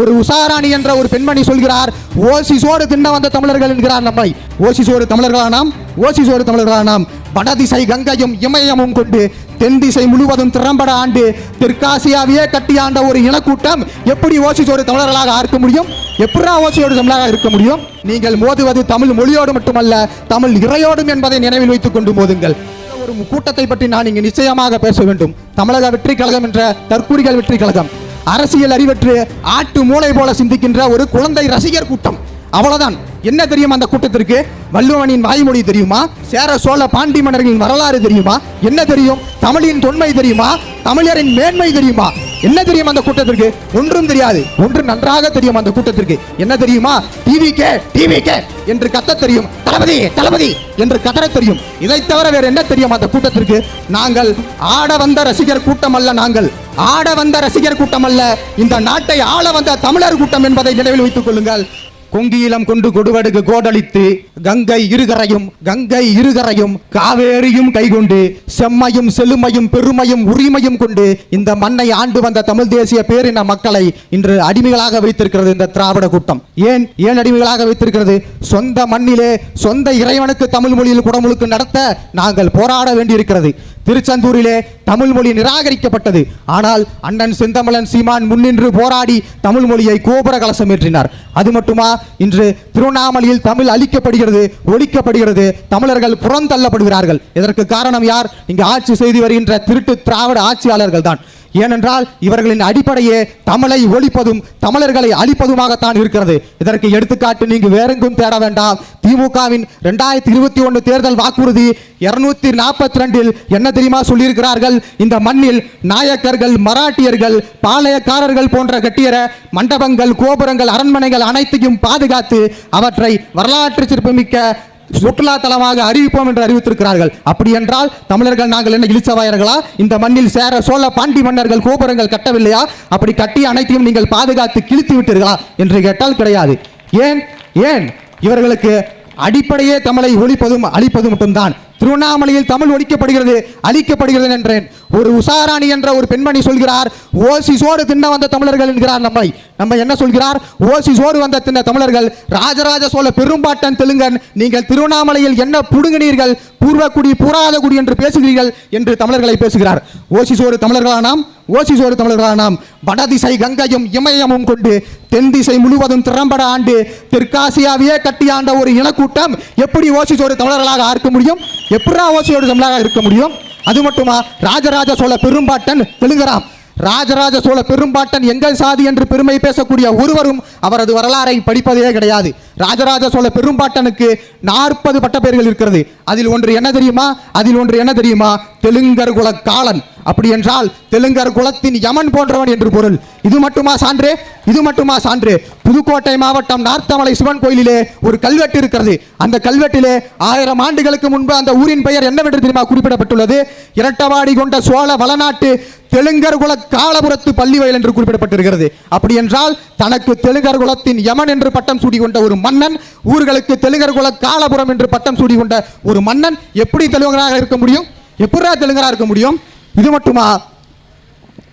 ஒரு உஷாராணி என்ற ஒரு பெண்மணி சொல்கிறார் ஓசி சோறு தின்ன வந்த தமிழர்கள் என்கிறார் நம்மை. ஓசி சோறு தமிழர்களானாம் ஓசி சோறு தமிழர்களானாம் வடதிசை கங்கையும் இமயமும் கொண்டு தென் திசை முழுவதும் திறம்பட ஆண்டு தெற்காசியாவையே கட்டி ஆண்ட ஒரு இனக்கூட்டம் எப்படி ஓசிசோடு தமிழர்களாக இருக்க முடியும்? எப்படா ஓசியோடு தமிழராக இருக்க முடியும்? நீங்கள் மோதுவது தமிழ் மொழியோடு மட்டுமல்ல தமிழ் இறையோடும் என்பதை நினைவில் வைத்துக் கொண்டு மோதுங்கள். ஒரு கூட்டத்தை பற்றி நான் இங்கு நிச்சயமாக பேச வேண்டும். தமிழக வெற்றி கழகம் என்ற தற்கூரிகள் வெற்றி கழகம் அரசியல் அறிவற்று ஆட்டு மூளை போல சிந்திக்கின்ற ஒரு குழந்தை ரசிகர் கூட்டம். அவ்வளவுதான். என்ன தெரியும் அந்த கூட்டத்திற்கு? வள்ளுவனின் வாய்மொழி தெரியுமா? சேர சோழ பாண்டி மன்னர்களின் வரலாறு தெரியுமா? என்ன தெரியும்? தமிழின் தொன்மை தெரியுமா? தமிழரின் மேன்மை தெரியுமா? என்ன தெரியும் அந்த கூட்டத்திற்கு? ஒன்றும் தெரியாது. ஒன்று நன்றாக தெரியும் அந்த கூட்டத்திற்கு. என்ன தெரியுமா? டிவி கே டிவி கே என்று கத்த தெரியும். தளபதி தளபதி என்று கதற தெரியும். இதை தவிர வேற என்ன தெரியும் அந்த கூட்டத்திற்கு? நாங்கள் ஆட வந்த ரசிகர் கூட்டம் அல்ல நாங்கள். ஆட வந்த ரசிகர் கூட்டம் அல்ல. இந்த நாட்டை ஆள வந்த தமிழர் கூட்டம் என்பதை நினைவில் வைத்துக் கொள்ளுங்கள். கொங்கீலம் கொண்டு கொடுவடுக்கு கோடளித்து கங்கை இருகரையும் கங்கை இருகரையும் காவேரியும் கைகொண்டு செம்மையும் செழுமையும் பெருமையும் உரிமையும் கொண்டு இந்த மண்ணை ஆண்டு வந்த தமிழ் தேசிய பேரின மக்களை இன்று அடிமைகளாக வைத்திருக்கிறது இந்த திராவிட கூட்டம். ஏன்? ஏன் அடிமைகளாக வைத்திருக்கிறது? சொந்த மண்ணிலே சொந்த இறைவனுக்கு தமிழ் மொழியில் குடமுழுக்கு நடத்த நாங்கள் போராட வேண்டியிருக்கிறது. திருச்செந்தூரிலே தமிழ் மொழி நிராகரிக்கப்பட்டது. ஆனால் அண்ணன் செந்தமலன் சீமான் முன்னின்று போராடி தமிழ் மொழியை கோபுர கலசம் ஏற்றினார் அது மட்டுமா? இன்று திருவண்ணாமலையில் தமிழ் அழிக்கப்படுகிறது ஒழிக்கப்படுகிறது தமிழர்கள் புறந்தள்ளப்படுகிறார்கள். இதற்கு காரணம் யார்? இங்கு ஆட்சி செய்து வருகின்ற திருட்டு திராவிட ஆட்சியாளர்கள் தான் ஏனென்றால் இவர்களின் அடிப்படையே தமிழை ஒழிப்பதும் தமிழர்களை அழிப்பதுமாகத்தான் இருக்கிறது. இதற்கு எடுத்துக்காட்டு நீங்க வேறெங்கும் தேட வேண்டாம். திமுகவின் ரெண்டாயிரத்தி இருபத்தி ஒன்று தேர்தல் வாக்குறுதி இருநூத்தி நாற்பத்தி ரெண்டில் என்ன தெரியுமா சொல்லியிருக்கிறார்கள்? இந்த மண்ணில் நாயக்கர்கள் மராட்டியர்கள் பாளையக்காரர்கள் போன்ற கட்டியர மண்டபங்கள் கோபுரங்கள் அரண்மனைகள் அனைத்தையும் பாதுகாத்து அவற்றை வரலாற்று சிறப்புமிக்க சுற்றுலா தலமாக அறிவிப்போம் என்று அறிவித்திருக்கிறார்கள். அப்படி என்றால் தமிழர்கள் நாங்கள் என்ன இழிச்சவாயர்களா? இந்த மண்ணில் சேர சோழ பாண்டி மன்னர்கள் கோபுரங்கள் கட்டவில்லையா? அப்படி கட்டி அனைத்தையும் நீங்கள் பாதுகாத்து கிழித்து விட்டீர்களா? என்று கேட்டால் கிடையாது. ஏன்? ஏன்? இவர்களுக்கு அடிப்படையே தமிழை ஒழிப்பதும் அழிப்பதும் மட்டும்தான். திருவண்ணாமலையில் தமிழ் ஒழிக்கப்படுகிறது அழிக்கப்படுகிறது என்றேன். ஒரு உஷாராணி என்ற ஒரு பெண்மணி சொல்கிறார் ஓசி சோறு தின்ன வந்த தமிழர்கள் என்கிறார் நம்மை. நம்ம என்ன சொல்கிறார்? ஓசி சோறு வந்த தின்ன தமிழர்கள் ராஜராஜ சோழ பெரும்பாட்டன் தெலுங்கன் நீங்கள் திருவண்ணாமலையில் என்ன புடுங்கினீர்கள்? பூர்வக்குடி பூராதகுடி என்று பேசுகிறீர்கள் என்று தமிழர்களை பேசுகிறார். ஓசி சோறு தமிழர்களானாம் ஓசி சோடு தமிழர்களானாம் வடதிசை கங்கையும் இமயமும் கொண்டு தென் திசை முழுவதும் திறம்பட ஆண்டு தெற்காசியாவையே கட்டி ஆண்ட ஒரு இனக்கூட்டம் எப்படி ஓசி சோடு தமிழர்களாக இருக்க முடியும்? எப்படா ஓசியோடு தமிழராக இருக்க முடியும்? அது மட்டுமா? ராஜராஜ சோழ பெரும்பாட்டன் தெலுங்கராம். ராஜராஜ சோழ பெரும்பாட்டன் எங்கள் சாதி என்று பெருமை பேசக்கூடிய ஒருவரும் அவரது வரலாறை படிப்பதே கிடையாது. ராஜராஜ சோழ பெரும்பாட்டனுக்கு நாற்பது பட்டப்பெயர்கள் இருக்கிறது. அதில் ஒன்று என்ன தெரியுமா? அதில் ஒன்று என்ன தெரியுமா? தெலுங்கர் குல காலன் அப்படி என்றால் தெலுங்கர் குலத்தின் யமன் போன்றவன் என்று பொருள். இது மட்டுமா சான்று? இது மட்டுமா சான்று? புதுக்கோட்டை மாவட்டம் நார்த்தமலை சிவன் கோயிலிலே ஒரு கல்வெட்டு இருக்கிறது. அந்த கல்வெட்டிலே ஆயிரம் ஆண்டுகளுக்கு முன்பு அந்த ஊரின் பெயர் என்னவென்று தெரியுமா? குறிப்பிடப்பட்டுள்ளது. இரட்டவாடி கொண்ட சோழ வளநாட்டு தெலுங்கர் குல காலபுரத்து பள்ளிவயல் என்று குறிப்பிடப்பட்டிருக்கிறது. அப்படி என்றால் தனக்கு தெலுங்கர் குலத்தின் யமன் என்று பட்டம் சூடி கொண்ட ஒரு மன்னன் ஊர்களுக்கு தெலுங்கர் குல காலபுரம் என்று பட்டம் சூடி கொண்ட ஒரு மன்னன் எப்படி தெலுங்கராக இருக்க முடியும்? எப்படா தெலுங்கராக இருக்க முடியும்? இது மட்டுமா?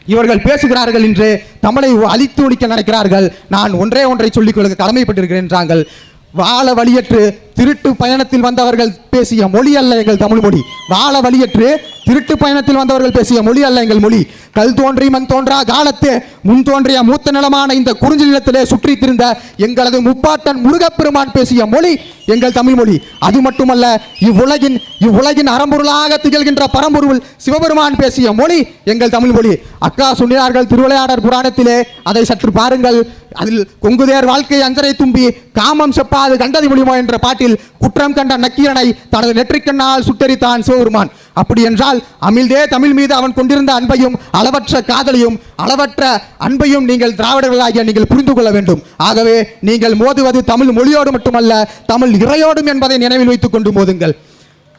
இவர்கள் பேசுகிறார்கள் என்று தமிழை அழித்து ஒழிக்க நினைக்கிறார்கள். நான் ஒன்றே ஒன்றை சொல்லிக் கொள்ள கடமைப்பட்டிருக்கிறேன் என்றார்கள் வாழ வழியற்று திருட்டு பயணத்தில் வந்தவர்கள் பேசிய மொழி அல்ல எங்கள் தமிழ் மொழி. வாழ வழியற்று திருட்டு பயணத்தில் வந்தவர்கள் பேசிய மொழி அல்ல எங்கள் மொழி. கல் தோன்றி மண் தோன்றா காலத்து முன் தோன்றிய மூத்த நிலமான இந்த குறிஞ்சி நிலத்திலே சுற்றி திருந்த எங்களது முப்பாட்டன் முருகப்பெருமான் பேசிய மொழி எங்கள் தமிழ் மொழி. அது மட்டுமல்ல இவ்வுலகின் இவ்வுலகின் அறம்பொருளாக திகழ்கின்ற பரம்பொருள் சிவபெருமான் பேசிய மொழி எங்கள் தமிழ் மொழி. அக்கா சொன்னார்கள் திருவிளையாடர் புராணத்திலே அதை சற்று பாருங்கள். அதில் கொங்குதேர் வாழ்க்கை அஞ்சரை தும்பி காமம் செப்பாது கண்டதி மொழிமோ என்ற பாட்டில் குற்றம் கண்ட நக்கீரனை தனது நெற்றிக்கண்ணால் சுட்டரித்தான் சிவபெருமான். அப்படி என்றால் அமிழ்தே தமிழ் மீது அவன் கொண்டிருந்த அன்பையும் அளவற்ற காதலையும் அளவற்ற அன்பையும் நீங்கள் திராவிடர்களாகிய நீங்கள் புரிந்து கொள்ள வேண்டும். ஆகவே நீங்கள் மோதுவது தமிழ் மொழியோடு மட்டுமல்ல தமிழ் இறையோடும் என்பதை நினைவில் வைத்துக் கொண்டு மோதுங்கள்.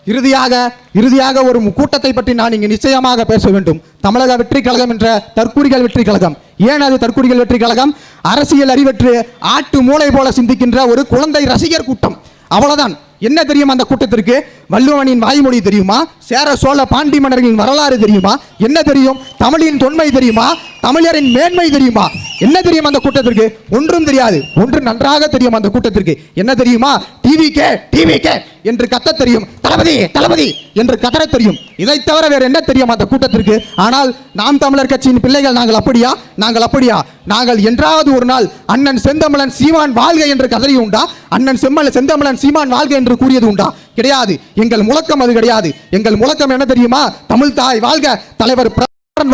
இறுதியாக இறுதியாக ஒரு கூட்டத்தை பற்றி நான் இங்கு நிச்சயமாக பேச வேண்டும். தமிழக வெற்றி கழகம் என்ற தற்கூரிகள் வெற்றி கழகம். ஏன் அது தற்கூரிகள் வெற்றி கழகம்? அரசியல் அறிவற்று ஆட்டு மூளை போல சிந்திக்கின்ற ஒரு குழந்தை ரசிகர் கூட்டம். அவ்வளவுதான். என்ன தெரியும் அந்த கூட்டத்திற்கு? வள்ளுவனின் வாய்மொழி தெரியுமா? சேர சோழ பாண்டி மன்னர்களின் வரலாறு தெரியுமா? என்ன தெரியும்? தமிழின் தொன்மை தெரியுமா? தமிழரின் மேன்மை தெரியுமா? என்ன தெரியும் அந்த கூட்டத்திற்கு? ஒன்றும் தெரியாது. ஒன்று நன்றாக தெரியும் அந்த கூட்டத்திற்கு. என்ன தெரியுமா? டிவி கே டிவி கே என்று கத்த தெரியும். தளபதி தளபதி என்று கதற தெரியும். இதை தவிர வேறு என்ன தெரியும் அந்த கூட்டத்திற்கு? ஆனால் நாம் தமிழர் கட்சியின் பிள்ளைகள் நாங்கள் அப்படியா? நாங்கள் அப்படியா? நாங்கள் என்றாவது ஒரு நாள் அண்ணன் செந்தமிழன் சீமான் வாழ்க என்று கதறி உண்டா அண்ணன் செம்மல செந்தமிழன் சீமான் வாழ்க என்று கூறியது உண்டா? கிடையாது. எங்கள் முழக்கம் அது கிடையாது. எங்கள் முழக்கம் என்ன தெரியுமா? தமிழ் தாய் வாழ்க தலைவர்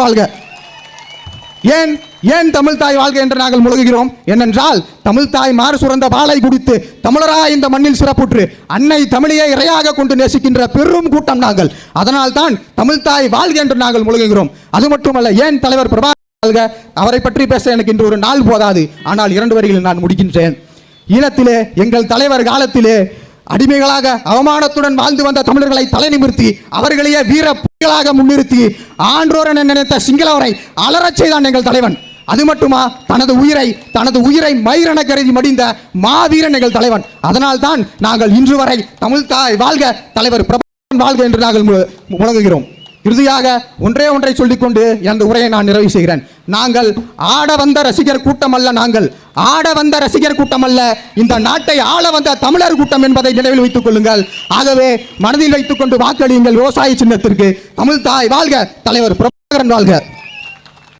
வாழ்க. ஏன் ஏன் தமிழ் தாய் வாழ்க என்று நாங்கள் முழுகுகிறோம்? ஏனென்றால் தமிழ் தாய் மாறு சுரந்த பாலை குடித்து தமிழரா இந்த மண்ணில் சிறப்புற்று அன்னை தமிழையை இரையாக கொண்டு நேசிக்கின்ற பெரும் கூட்டம் நாங்கள். அதனால் தான் தமிழ் தாய் வாழ்க என்று நாங்கள் முழுகுகிறோம். அது மட்டுமல்ல ஏன் தலைவர் பிரபா வாழ்க? அவரை பற்றி பேச எனக்கு இன்று ஒரு நாள் போதாது. ஆனால் இரண்டு வரிகளில் நான் முடிக்கின்றேன். ஈழத்திலே எங்கள் தலைவர் காலத்திலே அடிமைகளாக அவமானத்துடன் வாழ்ந்து வந்த தமிழர்களை தலை நிமிர்த்தி அவர்களையே வீர மக்களாக முன்னிறுத்தி ஆன்றோர் என நினைத்த சிங்களவரை அலறச் செய்தான் எங்கள் தலைவன். அது மட்டுமா? தனது உயிரை தனது உயிரை மயிரென கருதி மடிந்த மாவீரன் எங்கள் தலைவன். அதனால் தான் நாங்கள் இன்று வரை தமிழ் தாய் வாழ்க தலைவர் பிரபாகரன் வாழ்க என்று நாங்கள் முழங்குகிறோம். இறுதியாக ஒன்றே ஒன்றை சொல்லிக்கொண்டு எனது உரையை நான் நிறைவு செய்கிறேன். நாங்கள் ஆட வந்த ரசிகர் கூட்டம் அல்ல நாங்கள். ஆட வந்த ரசிகர் கூட்டம் அல்ல இந்த நாட்டை ஆள வந்த தமிழர் கூட்டம் என்பதை நினைவில் வைத்துக் கொள்ளுங்கள். ஆகவே மனதில் வைத்துக் கொண்டு வாக்களியுங்கள். விவசாய சின்னத்திற்கு தமிழ் தாய் வாழ்க. தலைவர் பிரபாகரன் வாழ்க.